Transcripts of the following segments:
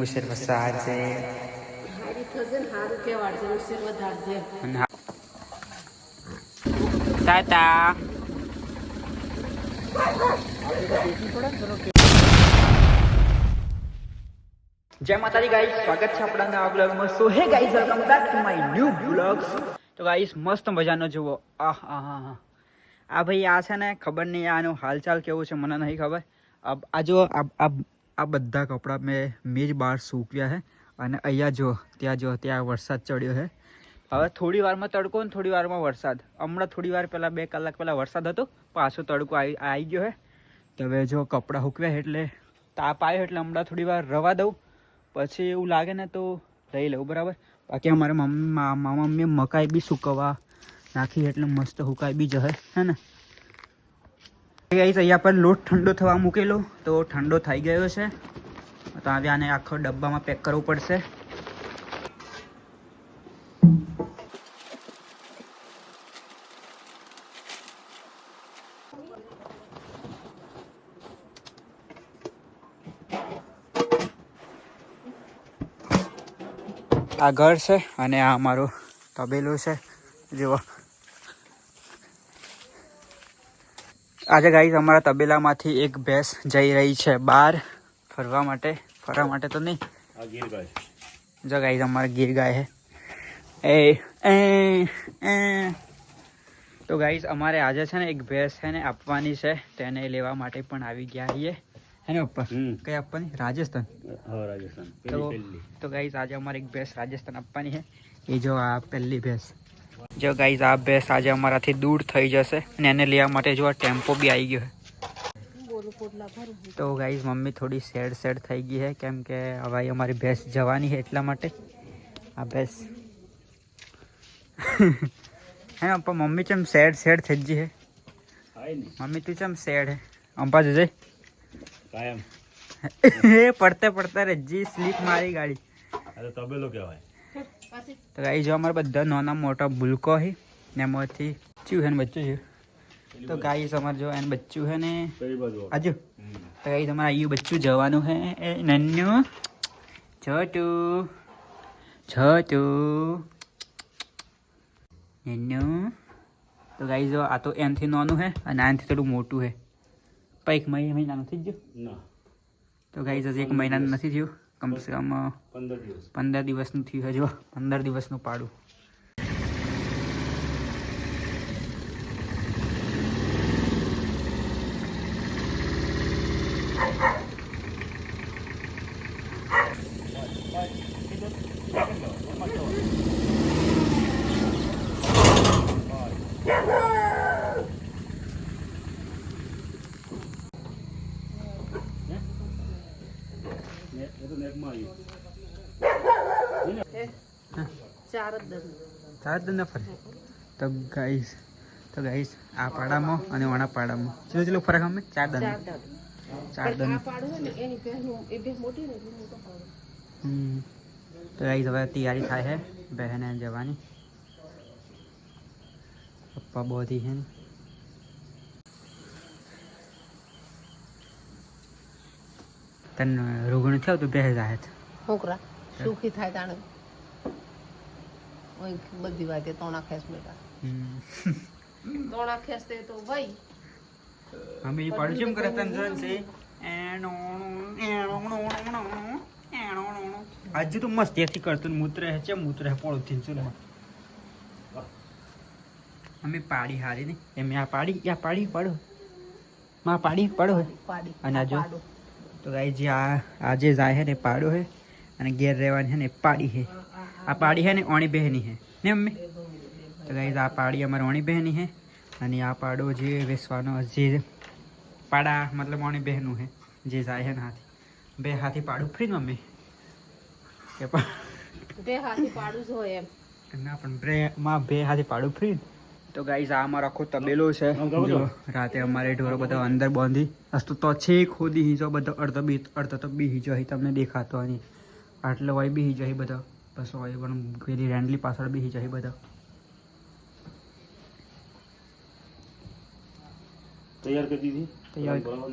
ઉશેર હા- તાતા. જય માતાજી ગાઈસ સ્વાગત છે આપણા નવા બ્લોગમાં so hey guys welcome back to my new blogs તો ગાઈસ મસ્ત મજાનો જુઓ. આહ આહ. આ ભાઈ આ છે ને, ખબર નહીં આનું હાલચાલ કેવું છે, મને નહીં ખબર. આ આ જો આ બધા કપડાં મેં મેં જ બહાર સૂક્યા છે અને અહીંયા જો ત્યાં જો ત્યાં વરસાદ ચડ્યો છે હવે થોડી વારમાં તડકો ને થોડી વારમાં વરસાદ હમણાં થોડી વાર પહેલાં બે કલાક પહેલાં વરસાદ હતો પાછો તડકો આવી આવી ગયો છે તો હવે જો કપડાં સૂકવ્યા એટલે તાપ આવ્યો એટલે હમણાં થોડી વાર રવા દઉં પછી એવું લાગે ને તો લઈ લઉં બરાબર બાકી અમારે મમ્મી મામા મમ્મીએ મકાઈ બી સુકવવા નાખી એટલે મસ્ત હુકાઈ બી જશે હે ને? ગાઈસ અહીંયા પર લોટ ઠંડો થવા મૂકેલો, તો ઠંડો થઈ ગયો છે. તો હવે આને આખો ડબ્બામાં પેક કરવું પડશે. આ ઘર છે અને આ અમારો તબેલો છે. જુઓ. આજે ગાઈસ અમારા તબેલામાંથી એક ભેંસ જઈ રહી છે બહાર. ફરવા માટે. ફરવા માટે તો નહીં. જો ગાઈસ અમારે ગીર ગાય છે. એ તો ગાઈસ અમારે આજે છે ને એક ભેંસ છે ને આપવાની છે. તેને લેવા માટે પણ આવી ગયા છીએ. એને ઉપર? કઈ આપવાની? રાજસ્થાન. રાજસ્થાન. તો તો ગાઈઝ આજે અમારે એક ભેંસ રાજસ્થાન આપવાની છે. એ જો આ પહેલી ભેંસ. જો ગાઈઝ આ ભેંસ આજે અમારાથી દૂર થઈ જશે અને એને લેવા માટે જો આ ટેમ્પો બી આવી ગયો તો ગાઈઝ મમ્મી થોડી સેડ સેડ થઈ ગઈ છે કેમ કે હવે અમારી ભેંસ જવાની છે એટલા માટે. આ ભેંસ. હે પપ્પા મમ્મી ચમ સેડ સેડ થઈ ગઈ છે? ને મમ્મી તું ચમ સેડ હે? અંપા જજે. કાયમ. એ પડતે પડતે રજી સ્લીપ મારી ગાડી. અરે તબેલો કહેવાય. તો ગાઈ જો અમારા બધા નાના મોટા ભૂલકો છે ને એમાંથી ચું છે ને બચ્ચું છે. તો ગાઈ અમારે જો એને બચ્ચું છે ને આજુ. તો ગાઈ તમારે આયુ બચ્ચું જવાનું છે એ નન્નું છોટું છોટું. નન્નું. તો ગાઈ જો આ તો એનથી નાનું છે અને આનથી થોડું મોટું છે પણ એક મહિના મહિનાનું થઈ જ ગયું તો ગાઈ હજી એક મહિનાનું નથી થયું. કમસે કમ પંદર દિવસ. પંદર દિવસનું થયું હજુ. પંદર દિવસનું પાડું ને- એ તો નેકમાં આવ્યું ચાર જ ન ફરે તો ગાઈસ તો ગાઈસ આ પાડામાં અને ઓણા પાડામાં. ચલો ચલો ફરક અમે ચાર દન ચાર દાદ ચાર દન આ પાડું ને એની પહેલું એ બે મોટી ને એટલે મોટો પાડું. હમ. તો ગાઈસ હવે તૈયારી થાય છે બહેને જવાની. પપ્પા બોધી છે ને. તને રૂગણ થયો તો બે જાય છોકરા સુખી થાય તાણે. બધી વાતે તોણા ખેસ બેટા. તોણા ખેસ તો ભાઈ. અમે એ પાડું કેમ કરે તન જોઈને છે. આજે તો મસ્ત એથી કરતું મૂત્ર હે છે મૂત્ર હે પોળો થી ચૂલ અમે પાડી હારી ને. એમ આ પાડી આ પાડી પાડો. માં પાડી પાડો. પાડી અને આ જો? તો ગાઈ જે આ આજે જાય હે ને પાડો હે. અને ઘેર રહેવાની હે ને પાડી હે. આ પાડી હે ને ઓણી બહેની હે. ને મમ્મી? તો ગાઈઝ આ પાડી અમારી ઓણી બહેની હે. અને આ પાડો જે વેસવાનો જે પાડા મતલબ ઓણી બહેનું હે જે જાય હે ને હાથી. બે હાથી પાડું ફ્રી ને મમ્મી? કે પણ બે હાથી પાડું જો એમ. ના પણ બે માં બે હાથી પાડું ફ્રી તો ગાઈઝ આ અમારો આખો તબેલો છે? રાતે અમારે ઢોરો બધો અંદર બાંધી. અસ્તુ તો છે ખોદી હીજો બધો અડધો બી અડધો તો બી હીજો અહીં તમને દેખાતો અહીં આટલો હોય બી હીજો અહીં બધો. બસ હોય પણ પેલી રેન્ડલી પાછળ બી જાય બધા. તૈયાર કરી દીધી? તૈયાર. બરાબર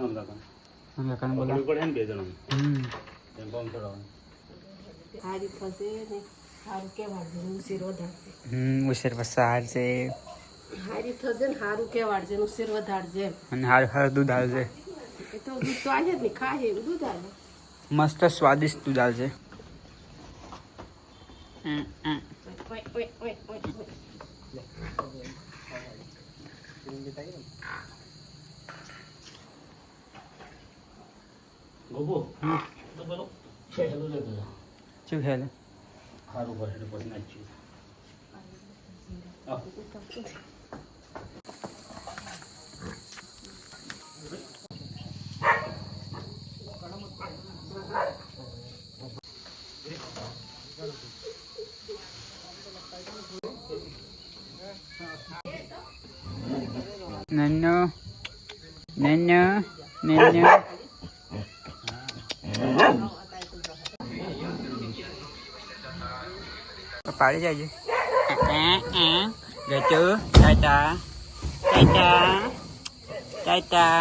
નામ પડે ને બે. હમ. એમ ચડાવવાનું. હારી થશે ને ને વધારશે હમ હારી થશે ને સારું કહેવાડશે ને વધારશે અને હાર હાર દૂધ આવશે એ તો દૂધ તો આજે દૂધ આવે મસ્ત સ્વાદિષ્ટ દૂધ આવશે હમ, હમ. ઓય, ઓય, ઓય, ઓય, ઓય. ગોપુ, તો પેલો છેલ્લું લેતો જા. શું ખેલ સારું કરે પછી નાખીએ. નન્નો પાડી જાય ગચુ ટાટા ટાટા ટાટા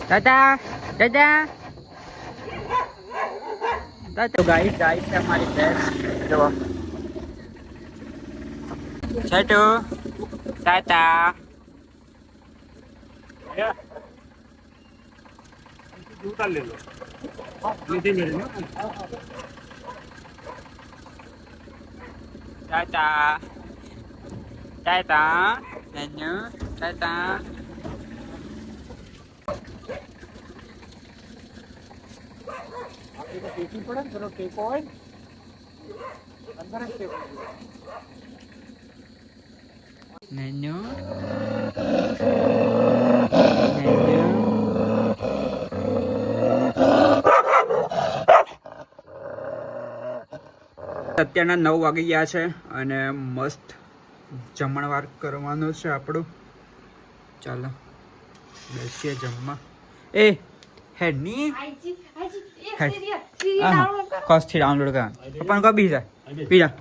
ટાટા ટાટા તો ગાઈસ ગાઈસ છે અમારી બેસ જુઓ છટુ ટાટા ઉતાર લેલો. નીચે મેળવી ને. ટાટા ટાટા નન્નુ ટાટા નન્નુ નન્નુ અત્યારના નવ વાગી ગયા છે અને મસ્ત જમણવાર કરવાનો છે આપણું. ચાલો બેસીએ જમવા. એ હેડની. કોસ્ટથી ડાઉનલોડ કરવાનું. પણ કો બીજા બીજા.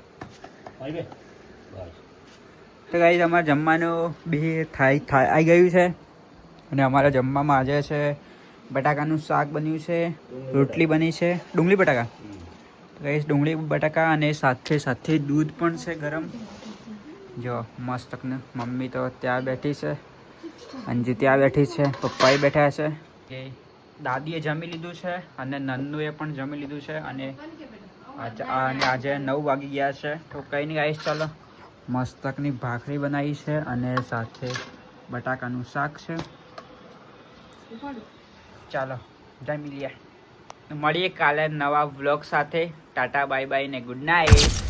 તો ગાઈ તમારે જમવાનું બી થાય થાય આવી ગયું છે. અને અમારા જમવામાં આજે છે બટાકાનું શાક બન્યું છે રોટલી બની છે. ડુંગળી બટાકા? ગાઈસ ડુંગળી, બટાકા અને સાથે સાથે દૂધ પણ છે ગરમ. જો મસ્તકને મમ્મી તો ત્યાં બેઠી છે. અંજી ત્યાં બેઠી છે પપ્પાએ બેઠા છે. કે દાદીએ જમી લીધું છે અને નન્નુએ પણ જમી લીધું છે અને અને આજે નવ વાગી ગયા છે. તો કંઈ નહીં આવીશ ચાલો. મસ્તકની ભાખરી બનાવી છે અને સાથે બટાકાનું શાક છે. ચાલો, જમી લઈએ. મળીએ કાલે નવા વ્લોગ સાથે. ટાટા બાય બાય ને ગુડ નાઇટ